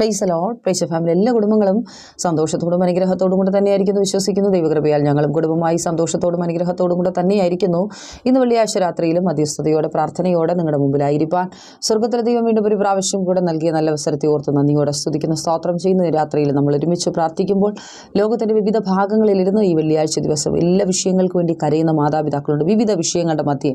Price load price family എല്ലാ കുടുംബങ്ങളും സന്തോഷത്തോടും അനുഗ്രഹത്തോടും കൂടെ തന്നെയായിരിക്കുന്നു വിശ്വസിക്കുന്നു. ദൈവകൃപയാൽ ഞങ്ങളും കുടുംബമായി സന്തോഷത്തോടും അനുഗ്രഹത്തോടും കൂടെ തന്നെയായിരിക്കുന്നു. ഇന്ന് വെള്ളിയാഴ്ച രാത്രിയിലും മധ്യസ്ഥതയോടെ പ്രാർത്ഥനയോടെ നിങ്ങളുടെ മുമ്പിലായിരിക്കാൻ സ്വർഗത്തിലെ ദൈവം വീണ്ടും ഒരു പ്രാവശ്യം കൂടെ നൽകിയ നല്ല അവസരത്തെ ഓർത്ത് നന്ദിയോടെ സ്തുതിക്കുന്ന. സ്തോത്രം ചെയ്യുന്ന. രാത്രിയിൽ നമ്മൾ ഒരുമിച്ച് പ്രാർത്ഥിക്കുമ്പോൾ ലോകത്തിന്റെ വിവിധ ഭാഗങ്ങളിലിരുന്ന് ഈ വെള്ളിയാഴ്ച ദിവസം എല്ലാ വിഷയങ്ങൾക്ക് വേണ്ടി കരയുന്ന മാതാപിതാക്കളുണ്ട്. വിവിധ വിഷയങ്ങളുടെ മധ്യേ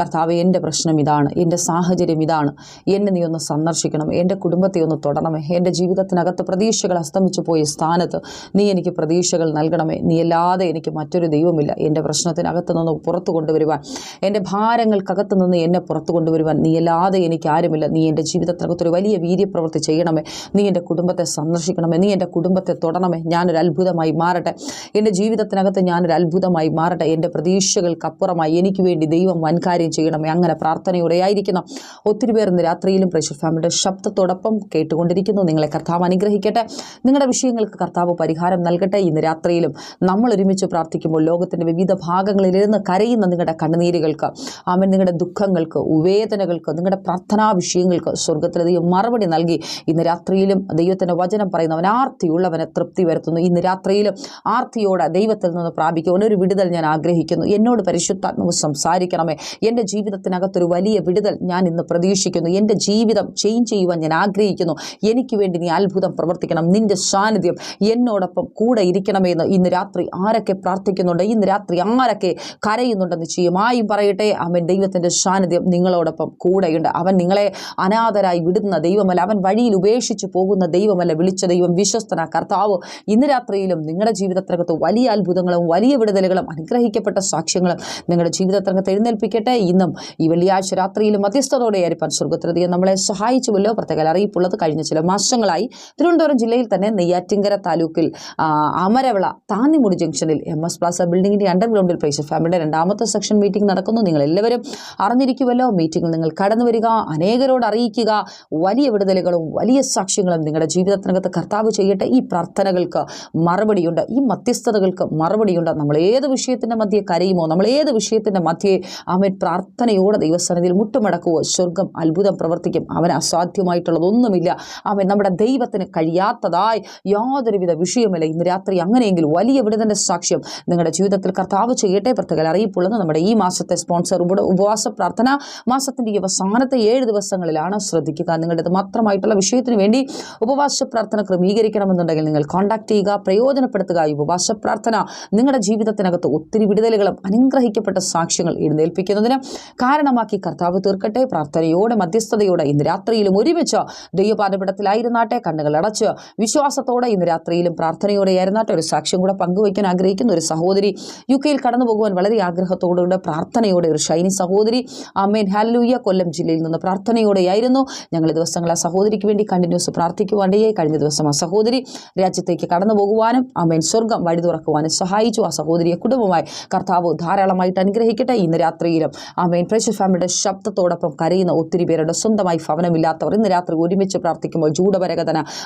കർത്താവ് എന്റെ പ്രശ്നം ഇതാണ്. എന്റെ സാഹചര്യം ഇതാണ്. എന്നെ നീ ഒന്ന് സന്ദർശിക്കണം. എന്റെ കുടുംബത്തെ ഒന്ന് തൊടണമേ. എന്റെ ജീവിതത്തിനകത്ത് പ്രതീക്ഷകൾ അസ്തമിച്ചു പോയ സ്ഥാനത്ത് നീ എനിക്ക് പ്രതീക്ഷകൾ നൽകണമേ. നീ അല്ലാതെ എനിക്ക് മറ്റൊരു ദൈവമില്ല എന്റെ പ്രശ്നത്തിനകത്ത് നിന്ന് പുറത്തു കൊണ്ടുവരുവാൻ എന്റെ ഭാരങ്ങൾക്കകത്ത് നിന്ന് എന്നെ പുറത്തു കൊണ്ടുവരുവാൻ നീ അല്ലാതെ എനിക്ക് ആരുമില്ല. നീ എന്റെ ജീവിതത്തിനകത്തൊരു വലിയ വീര്യപ്രവൃത്തി ചെയ്യണമേ. നീ എന്റെ കുടുംബത്തെ സന്ദർശിക്കണമേ. നീ എന്റെ കുടുംബത്തെ തൊടണമേ. ഞാനൊരു അത്ഭുതമായി മാറട്ടെ. എന്റെ ജീവിതത്തിനകത്ത് ഞാനൊരു അത്ഭുതമായി മാറട്ടെ. എന്റെ പ്രതീക്ഷകൾക്കപ്പുറമായി എനിക്ക് വേണ്ടി ദൈവം വൻകാര്യം ചെയ്യണമേ. അങ്ങനെ പ്രാർത്ഥനയോടെ ആയിരിക്കണം ഒത്തിരി പേർ ഇന്ന് രാത്രിയിലും പ്രേക്ഷർ ഫാമിലിയുടെ ശബ്ദത്തോടൊപ്പം കേട്ടുകൊണ്ടിരിക്കുന്നു. നിങ്ങളെ കർത്താവ് അനുഗ്രഹിക്കട്ടെ. നിങ്ങളുടെ വിഷയങ്ങൾക്ക് കർത്താവ് പരിഹാരം നൽകട്ടെ. ഇന്ന് രാത്രിയിലും നമ്മൾ ഒരുമിച്ച് പ്രാർത്ഥിക്കുമ്പോൾ ലോകത്തിന്റെ വിവിധ ഭാഗങ്ങളിലിരുന്ന് കരയുന്ന നിങ്ങളുടെ കണ്ണുനീരുകൾക്ക് ആമൻ നിങ്ങളുടെ ദുഃഖങ്ങൾക്ക് വേദനകൾക്ക് നിങ്ങളുടെ പ്രാർത്ഥനാ വിഷയങ്ങൾക്ക് സ്വർഗത്തിലെ ദൈവം മറുപടി നൽകി. ഇന്ന് രാത്രിയിലും ദൈവത്തിന്റെ വചനം പറയുന്നവൻ ആർത്തിയുള്ളവനെ തൃപ്തി വരുത്തുന്നു. ഇന്ന് രാത്രിയിലും ആർത്തിയോടെ ദൈവത്തിൽ നിന്ന് പ്രാപിക്കുക ഒരു വിടുതൽ ഞാൻ ആഗ്രഹിക്കുന്നു. എന്നോട് പരിശുദ്ധാത്മാവ് സംസാരിക്കണമേ. എന്റെ ജീവിതത്തിനകത്തൊരു വലിയ വിടുതൽ ഞാൻ ഇന്ന് പ്രതീക്ഷിക്കുന്നു. എന്റെ ജീവിതം ചേഞ്ച് ചെയ്യുവാൻ ഞാൻ ആഗ്രഹിക്കുന്നു. എനിക്ക് വേണ്ടി നീ അത്ഭുതം പ്രവർത്തിക്കണം. നിന്റെ സാന്നിധ്യം എന്നോടൊപ്പം കൂടെ ഇരിക്കണമെന്ന് ഇന്ന് രാത്രി ആരൊക്കെ പ്രാർത്ഥിക്കുന്നുണ്ട്? ഇന്ന് രാത്രി ആരൊക്കെ കരയുന്നുണ്ട് നിശ്ചയമായും പറയട്ടെ. അവൻ ദൈവത്തിന്റെ സാന്നിധ്യം നിങ്ങളോടൊപ്പം കൂടെയുണ്ട്. അവൻ നിങ്ങളെ അനാഥരായി വിടുന്ന ദൈവമല്ല. അവൻ വഴിയിൽ ഉപേക്ഷിച്ച് പോകുന്ന ദൈവമല്ല. വിളിച്ച ദൈവം വിശ്വസ്തന കർത്താവ്. ഇന്ന് രാത്രിയിലും നിങ്ങളുടെ ജീവിതത്തിനകത്ത് വലിയ അത്ഭുതങ്ങളും വലിയ വിടുതലുകളും അനുഗ്രഹിക്കപ്പെട്ട സാക്ഷ്യങ്ങളും നിങ്ങളുടെ ജീവിതത്തിനകത്ത് എഴുന്നേൽപ്പിക്കട്ടെ. ഇന്നും ഈ വെള്ളിയാഴ്ച രാത്രിയിലും മധ്യസ്ഥതോടെ ആയിരിക്കാൻ സ്വർഗത്രതയെ നമ്മളെ സഹായിച്ചുവല്ലോ. പ്രത്യേക അറിയിപ്പുള്ളത് കഴിഞ്ഞ ചില മാസങ്ങളായി തിരുവനന്തപുരം ജില്ലയിൽ തന്നെ നെയ്യാറ്റിങ്കര താലൂക്കിൽ അമരവള താന്നിമുടി ജംഗ്ഷനിൽ എം എസ് പ്ലാസ ബിൽഡിങ്ങിന്റെ അണ്ടർഗ്രൗണ്ടിൽ പ്രൈസ് ഫാമിലിയുടെ രണ്ടാമത്തെ സെക്ഷൻ മീറ്റിംഗ് നടക്കുന്നു. നിങ്ങൾ എല്ലാവരും അറിഞ്ഞിരിക്കുമല്ലോ. മീറ്റിംഗിൽ നിങ്ങൾ കടന്നു വരിക അനേകരോട് അറിയിക്കുക. വലിയ വിടുതലുകളും വലിയ സാക്ഷ്യങ്ങളും നിങ്ങളുടെ ജീവിതത്തിനകത്ത് കർത്താവ് ചെയ്യട്ടെ. ഈ പ്രാർത്ഥനകൾക്ക് മറുപടിയുണ്ട്. ഈ മധ്യസ്ഥതകൾക്ക് മറുപടിയുണ്ട്. നമ്മൾ ഏത് വിഷയത്തിന്റെ മധ്യേ കരയുമോ നമ്മൾ ഏത് വിഷയത്തിന്റെ മധ്യേ അവൻ പ്രാർത്ഥനയോടെ ദൈവസ്ഥാനത്തിൽ മുട്ടുമടക്കുവോ സ്വർഗം അത്ഭുതം പ്രവർത്തിക്കും. അവൻ അസാധ്യമായിട്ടുള്ളതൊന്നുമില്ല. അവൻ നമ്മുടെ ദൈവത്തിന് കഴിയാത്തതായി യാതൊരുവിധ വിഷയമില്ല ഇന്ന് രാത്രി അങ്ങനെയെങ്കിൽ വലിയ വിടുതന്റെ സാക്ഷ്യം നിങ്ങളുടെ ജീവിതത്തിൽ കർത്താവ് ചെയ്യട്ടെ പ്രത്യേക അറിയിപ്പുള്ളത് നമ്മുടെ ഈ മാസത്തെ സ്പോൺസർ ഉപവാസ പ്രാർത്ഥന മാസത്തിന്റെ അവസാനത്തെ ഏഴ് ദിവസങ്ങളിലാണ് ശ്രദ്ധിക്കുക. നിങ്ങളുടേത് മാത്രമായിട്ടുള്ള വിഷയത്തിന് വേണ്ടി ഉപവാസ പ്രാർത്ഥന ക്രമീകരിക്കണമെന്നുണ്ടെങ്കിൽ നിങ്ങൾ കോൺടാക്ട് ചെയ്യുക പ്രയോജനപ്പെടുത്തുക. ഈ ഉപവാസ പ്രാർത്ഥന നിങ്ങളുടെ ജീവിതത്തിനകത്ത് ഒത്തിരി വിടുതലുകളും അനുഗ്രഹിക്കപ്പെട്ട സാക്ഷ്യങ്ങൾ എഴുന്നേൽപ്പിക്കുന്നതിന് കാരണമാക്കി കർത്താവ് തീർക്കട്ടെ. പ്രാർത്ഥനയോടെ മധ്യസ്ഥതയോടെ ഇന്ന് രാത്രിയിലും ഒരുമിച്ച് ദൈവപാദപിടത്തിലായിരുന്നാട്ടെ കണ്ണുകൾ അടച്ച്. വിശ്വാസത്തോടെ ഇന്ന് രാത്രിയിലും പ്രാർത്ഥനയോടെ ആയിരുന്നാട്ടെ ഒരു സാക്ഷ്യം കൂടെ പങ്കുവയ്ക്കാൻ ആഗ്രഹിക്കുന്ന ഒരു സഹോദരി. യു കെയിൽ കടന്നു പോകുവാൻ വളരെ ആഗ്രഹത്തോടുകൂടെ പ്രാർത്ഥനയോടെ ഒരു ഷൈനി സഹോദരി. അമ്മേൻ ഹാലൂയ്യ കൊല്ലം ജില്ലയിൽ നിന്ന് പ്രാർത്ഥനയോടെയായിരുന്നു ഞങ്ങൾ ദിവസങ്ങൾ ആ സഹോദരിക്ക് വേണ്ടി കണ്ടിന്യൂസ് പ്രാർത്ഥിക്കുവാണ്ടേ കഴിഞ്ഞ ദിവസം ആ സഹോദരി രാജ്യത്തേക്ക് കടന്നു പോകുവാനും അമ്മേൻ സ്വർഗം വഴി തുറക്കുവാനും സഹായിച്ചു. ആ സഹോദരിയെ കുടുംബമായി കർത്താവ് ധാരാളമായിട്ട് അനുഗ്രഹിക്കട്ടെ. ഇന്ന് രാത്രിയിലും അമ്മേൻ പ്രേഷർ ഫാമിലിയുടെ ശബ്ദത്തോടൊപ്പം കരയുന്ന ഒത്തിരി പേരുടെ സ്വന്തമായി ഭവനമില്ലാത്തവർ ഇന്ന് രാത്രി ഒരുമിച്ച് പ്രാർത്ഥിക്കുമ്പോൾ ജൂഡപരകതന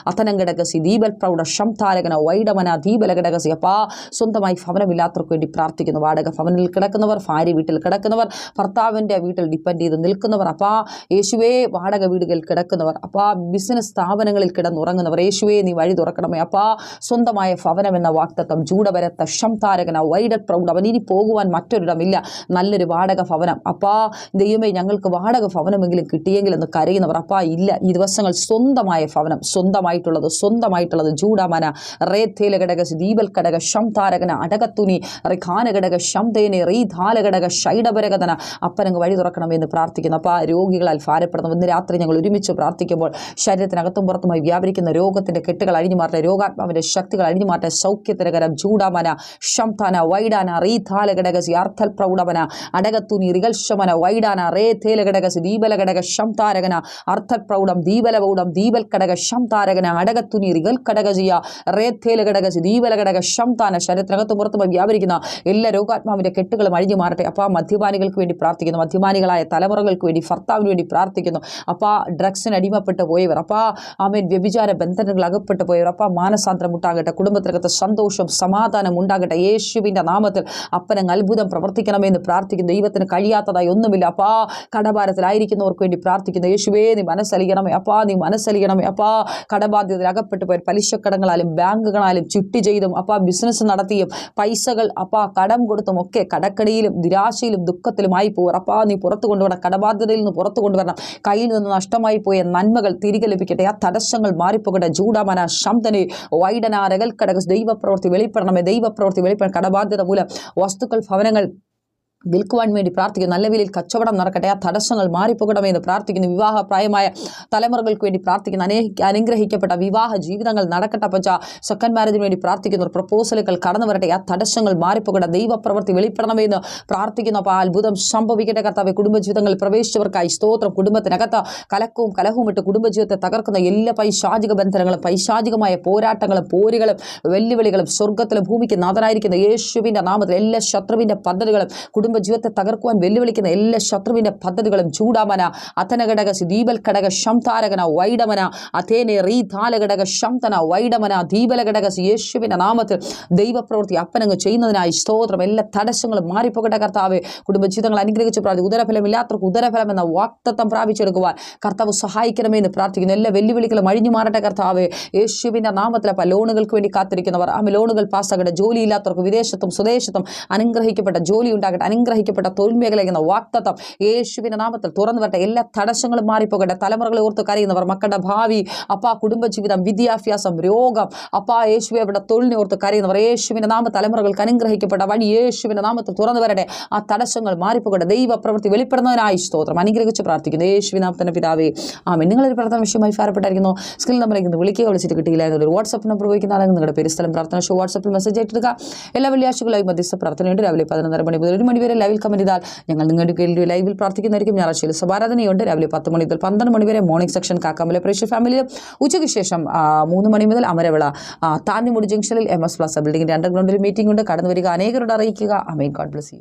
അഥനങ്കടകസി ദീപൽ പ്രൗഢ ശംതാരകന വൈഡമന ദീപലഘടകസി അപ്പാ സ്വന്തമായി ഭവനമില്ലാത്തവർക്ക് വേണ്ടി പ്രാർത്ഥിക്കുന്നു. വാടക ഭവനിൽ കിടക്കുന്നവർ ഭാര്യ വീട്ടിൽ കിടക്കുന്നവർ ഭർത്താവിന്റെ വീട്ടിൽ ഡിപ്പെൻഡ് ചെയ്ത് നിൽക്കുന്നവർ. അപ്പാ യേശുവേ വാടക വീടുകളിൽ കിടക്കുന്നവർ. അപ്പാ ബിസിനസ് സ്ഥാപനങ്ങളിൽ കിടന്നുറങ്ങുന്നവർ. യേശുവേ നീ വഴി തുറക്കണമേ. അപ്പാ സ്വന്തമായ ഭവനം എന്ന വാക്തത്വം. ജൂഡപരത്ത ശംതാരകന വൈഡൽ പ്രൗഢ അവൻ ഇനി പോകുവാൻ മറ്റൊരിടമില്ല. നല്ലൊരു വാടക ഭവനം. അപ്പാ ദൈവമേ ഞങ്ങൾക്ക് വാടക ഭവനമെങ്കിലും കിട്ടിയെങ്കിൽ എന്ന് കരയുന്നവർ. അപ്പാ ഇല്ല. ഈ ദിവസങ്ങൾ സ്വന്തമായ ഭവനം സ്വന്തമായിട്ടുള്ളത് സ്വന്തമായിട്ടുള്ളത് ജൂഡമന റേത്തേല ഘടക ദീപൽ ഘടക ശംതാരകന അടകത്തുനി റിഖാന ഘടക ശംതേനെ റീധാല ഘടക ഷൈഡപരകതന അപ്പനങ്ങ് വഴി തുറക്കണമെന്ന് പ്രാർത്ഥിക്കുന്നു. അപ്പോൾ രോഗികളാൽ ഭാരപ്പെടുന്നു ഇന്ന് രാത്രി ഞങ്ങൾ ഒരുമിച്ച് പ്രാർത്ഥിക്കുമ്പോൾ ശരീരത്തിനകത്തും പുറത്തുമായി വ്യാപരിക്കുന്ന രോഗത്തിന്റെ കെട്ടുകൾ അഴിഞ്ഞു മാറ്റ രോഗാത്മാവിന്റെ ശക്തികൾ അഴിഞ്ഞു മാറട്ടെ. സൗഖ്യത്തിനകരം ജൂഡാമന ശംതാന വൈഡാന റീധാല ഘടകസി അർത്ഥൽ പ്രൗഢമന അടകത്തുനി റികൽശമന വൈഡാന റേ തേല ഘടകസി ദീപല ഘടക ശംതാരകന അർത്ഥൽ പ്രൗഢം ദീപല പൗഢം ദീപൽ ഘടക ശംതാരകന അടകത്തുനി റികൽ ഘടകസിയ റേ ഘടക ദീപല ഘടക ശംതാന ശരീരത്തിനകത്തും പുറത്തുമായി വ്യാപരിക്കുന്ന എല്ലാ രോഗാത്മാവിന്റെ കെട്ടുകളും അഴിഞ്ഞു മാറട്ടെ. അപ്പോൾ മദ്യപാനികൾക്ക് വേണ്ടി പ്രാർത്ഥിക്കുന്നു. മദ്യപാനികളായ തലമുറകൾക്ക് വേണ്ടി ഭർത്താവിന് വേണ്ടി പ്രാർത്ഥിക്കുന്നു. അപ്പോൾ ഡ്രഗ്സിന് അടിമപ്പെട്ട് പോയവർ അപ്പോൾ ആമേൻ വ്യഭിചാര ബന്ധനങ്ങൾ അകപ്പെട്ടു പോയവർ അപ്പോൾ മാനസാന്തരം ഉണ്ടാകട്ടെ. കുടുംബത്തിനകത്ത് സന്തോഷം സമാധാനം ഉണ്ടാകട്ടെ. യേശുവിന്റെ നാമത്തിൽ അപ്പനങ്ങ് അത്ഭുതം പ്രവർത്തിക്കണമെന്ന് പ്രാർത്ഥിക്കുന്നു. ദൈവത്തിന് കഴിയാത്തതായി ഒന്നുമില്ല. അപ്പാ കടഭാരത്തിലായിരിക്കുന്നവർക്ക് വേണ്ടി പ്രാർത്ഥിക്കുന്നു. യേശുവേ നീ മനസ്സലിയണമേ. അപ്പാ നീ മനസ്സലിയണമേ. അപ്പാ കടബാധ്യതയിൽ അകപ്പെട്ടു പോയ പലിശക്കടങ്ങളാലും ബാങ്കുകളാലും ചുറ്റി ചെയ്തും അപ്പാ ബിസിനസ് നടത്തിയും പൈസകൾ അപ്പാ കടം കൊടുത്തും ഒക്കെ കടക്കടിയിലും നിരാശയിലും ദുഃഖത്തിലുമായി പോവാർ. അപ്പോൾ നീ പുറത്തു കൊണ്ടുവരണം. കടബാധ്യതയിൽ നിന്ന് പുറത്തു കൊണ്ടുവരണം. കയ്യിൽ നിന്ന് നഷ്ടമായി പോയ നന്മകൾ തിരികെ ലഭിക്കട്ടെ. ആ തടസ്സങ്ങൾ മാറിപ്പോകട്ടെ. ജൂഡാമന ശബ്ദനെ വൈഡന രകൽക്കടക ദൈവപ്രവൃത്തി വെളിപ്പെടണമേ. ദൈവപ്രവൃത്തി വെളിപ്പെടണം. കടബാധ്യത മൂലം വസ്തുക്കൾ ഭവനങ്ങൾ വിൽക്കുവാൻ വേണ്ടി പ്രാർത്ഥിക്കുന്നു. നല്ല വിലയിൽ കച്ചവടം നടക്കട്ടെ. ആ തടസ്സങ്ങൾ മാറിപ്പോകണമേ എന്ന് പ്രാർത്ഥിക്കുന്നു. വിവാഹ പ്രായമായ തലമുറകൾക്ക് വേണ്ടി പ്രാർത്ഥിക്കുന്നു. അനേ അനുഗ്രഹിക്കപ്പെട്ട വിവാഹ ജീവിതങ്ങൾ നടക്കട്ടെ പച്ച സെക്കൻഡ് മാരേജിന് വേണ്ടി പ്രാർത്ഥിക്കുന്നു. പ്രപ്പോസലുകൾ കടന്നു വരട്ടെ. ആ തടസ്സങ്ങൾ മാറിപ്പോകട്ടെ ദൈവപ്രവൃത്തി വെളിപ്പെടണമേ എന്ന് പ്രാർത്ഥിക്കുന്നു. അപ്പോൾ അത്ഭുതം സംഭവിക്കട്ടെ കർത്താവ്. കുടുംബജീവിതങ്ങളിൽ പ്രവേശിച്ചവർക്കായി സ്തോത്രം. കുടുംബത്തിനകത്ത് കലക്കവും കലഹവും ഇട്ട് കുടുംബജീവിതത്തെ തകർക്കുന്ന എല്ലാ പൈശാചിക ബന്ധനങ്ങളും പൈശാചികമായ പോരാട്ടങ്ങളും പോരുകളും വെല്ലുവിളികളും സ്വർഗത്തിലും ഭൂമിക്ക് നാഥനായിരിക്കുന്ന യേശുവിന്റെ നാമത്തിൽ എല്ലാ ശത്രുവിന്റെ പദ്ധതികളും കുടുംബജീവിതത്തെ തകർക്കുവാൻ വെല്ലുവിളിക്കുന്ന എല്ലാ ശത്രുവിന്റെ പദ്ധതികളും ചൂടാമന. അഥനഘടക ദീപൽ ഘടക ശംതാരകന വൈഡമന. അഥേനെ റീതാലഘടക ശംതന വൈഡമന. ദീപലഘടക യേശുവിന്റെ നാമത്തിൽ ദൈവപ്രവൃത്തി അപ്പനങ്ങ് ചെയ്യുന്നതിനായി സ്തോത്രം. എല്ലാ തടസ്സങ്ങളും മാറിപ്പോകട്ടെ കർത്താവ്. കുടുംബജീവിതങ്ങൾ അനുഗ്രഹിച്ച് പ്രാർത്ഥി ഉദരഫലമില്ലാത്തവർക്ക് ഉദരഫലം എന്ന വാക്തത്വം പ്രാപിച്ചെടുക്കുവാൻ കർത്താവ് സഹായിക്കണമേ എന്ന് പ്രാർത്ഥിക്കുന്നു. എല്ലാ വെല്ലുവിളികളും അഴിഞ്ഞു മാറട്ടെ കർത്താവ്. യേശുവിന്റെ നാമത്തിൽ അപ്പം ലോണുകൾക്ക് വേണ്ടി കാത്തിരിക്കുന്നവർ. ആ ലോണുകൾ പാസ്സാകട്ടെ. ജോലിയില്ലാത്തവർക്ക് വിദേശത്തും സ്വദേശത്തും അനുഗ്രഹിക്കപ്പെട്ട ജോലി ഉണ്ടാകട്ടെ. അനുഗ്രഹിക്കപ്പെട്ട തൊഴിൽ മേഖലയ്ക്കുന്ന വാക്തത്വം യേശുവിന്റെ നാമത്തിൽ തുറന്നു വരട്ടെ. എല്ലാ തടസ്സങ്ങളും മാറിപ്പോകട്ടെ. തലമുറകളെ ഓർത്ത് കരയുന്നവർ മക്കളുടെ ഭാവി അപ്പ കുടുംബജീവിതം വിദ്യാഭ്യാസം രോഗം അപ്പ യേശുവെ അവിടെ തൊഴിലിനെ ഓർത്ത് കരയുന്നവർ യേശുവിന്റെ നാമ തലമുറകൾക്ക് അനുഗ്രഹിക്കപ്പെട്ട വഴി യേശുവിന്റെ നാമത്തിൽ തുറന്നു വരട്ടെ. ആ തടസ്സങ്ങൾ മാറിപ്പോകട്ടെ. ദൈവ പ്രവൃത്തി വെളിപ്പെടുന്നതിനായി സ്തോത്രം. അനുഗ്രഹിച്ച് പ്രാർത്ഥിക്കുന്നു. യേശുവിൻ നാമത്തിന്റെ പിതാവേ ആമേ നിങ്ങളൊരു പ്രാർത്ഥന വിഷയമായി ഫാരപ്പെട്ടായിരിക്കുന്നു സ്കിൽ നമ്പറിലേക്ക് നിന്ന് വിളിക്കുക വിളിച്ചിട്ട് കിട്ടിയില്ല എന്നൊരു വാട്സപ്പ് നമ്പർ ഉപയോഗിക്കുന്ന ആണെങ്കിൽ നിങ്ങളുടെ പേര് സ്ഥലം പ്രാർത്ഥന ഷോ വാട്സപ്പിൽ മെസ്സേജ് ആയിട്ടിടുക എല്ലാ വെള്ളിയാഴ്ചകളായി മധ്യസ്ഥ പ്രാർത്ഥനയുണ്ട്. രാവിലെ പതിനൊന്നര മണി മുതൽ ഒരു മണി വരെ ലൈവിൽ ചെയ്താൽ ഞങ്ങൾ നിങ്ങളുടെ കീഴിൽ ലൈവിൽ പ്രാർത്ഥിക്കുന്നതായിരിക്കും. ഞായറാഴ്ചയിൽ സഭാരാധനയുണ്ട് രാവിലെ പത്ത് മണി മുതൽ പന്ത്രണ്ട് മണി വരെ മോർണിംഗ് സെക്ഷൻ കാക്കാമല പ്രേക്ഷ ഫാമിലി ഉച്ചയ്ക്ക് ശേഷം മൂന്ന് മണി മുതൽ അമരവിള താന്നിമുടി ജംഗ്ഷനിൽ എം എസ് പ്ലസ് ബിൽഡിംഗിന്റെ അണ്ടർഗ്രൗണ്ടിൽ മീറ്റിംഗ് ഉണ്ട്. കടന്നു വരിക. അനേകരോട് അറിയിക്കുക. അമേൻ. God bless U